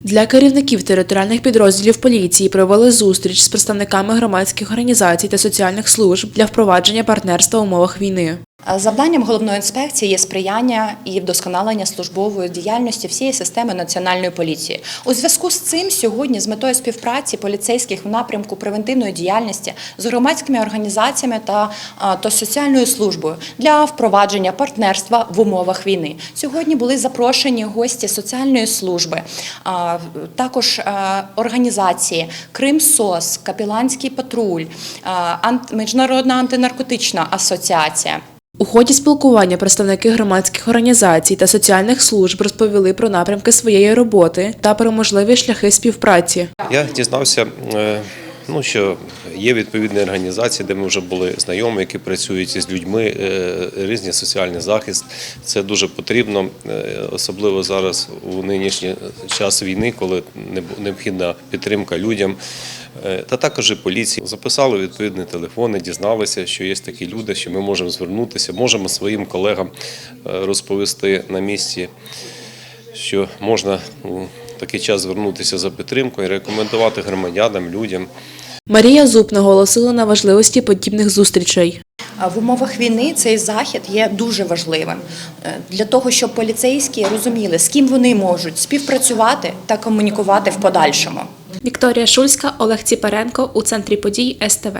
Для керівників територіальних підрозділів поліції провели зустріч з представниками громадських організацій та соціальних служб для впровадження партнерства в умовах війни. Завданням головної інспекції є сприяння і вдосконалення службової діяльності всієї системи національної поліції. У зв'язку з цим сьогодні з метою співпраці поліцейських в напрямку превентивної діяльності з громадськими організаціями та, а, та соціальною службою для впровадження партнерства в умовах війни. Сьогодні були запрошені гості соціальної служби, а, також організації Кримсос, Капіланський патруль, Міжнародна антинаркотична асоціація. У ході спілкування представники громадських організацій та соціальних служб розповіли про напрямки своєї роботи та про можливі шляхи співпраці. Я дізнався, е, ну, що є відповідні організації, де ми вже були знайомі, які працюють із людьми, е, різний соціальний захист. Це дуже потрібно, е, особливо зараз у нинішній час війни, коли необхідна підтримка людям. Е, Та також і поліції записали відповідні телефони, дізналися, що є такі люди, що ми можемо звернутися, можемо своїм колегам розповісти на місці що можна у такий час звернутися за підтримкою, рекомендувати громадянам, людям. Марія Зуб наголосила на важливості подібних зустрічей. В умовах війни цей захід є дуже важливим е, для того, щоб поліцейські розуміли, з ким вони можуть співпрацювати та комунікувати в подальшому. Вікторія Шульська, Олег Ціпаренко у центрі подій СТВ.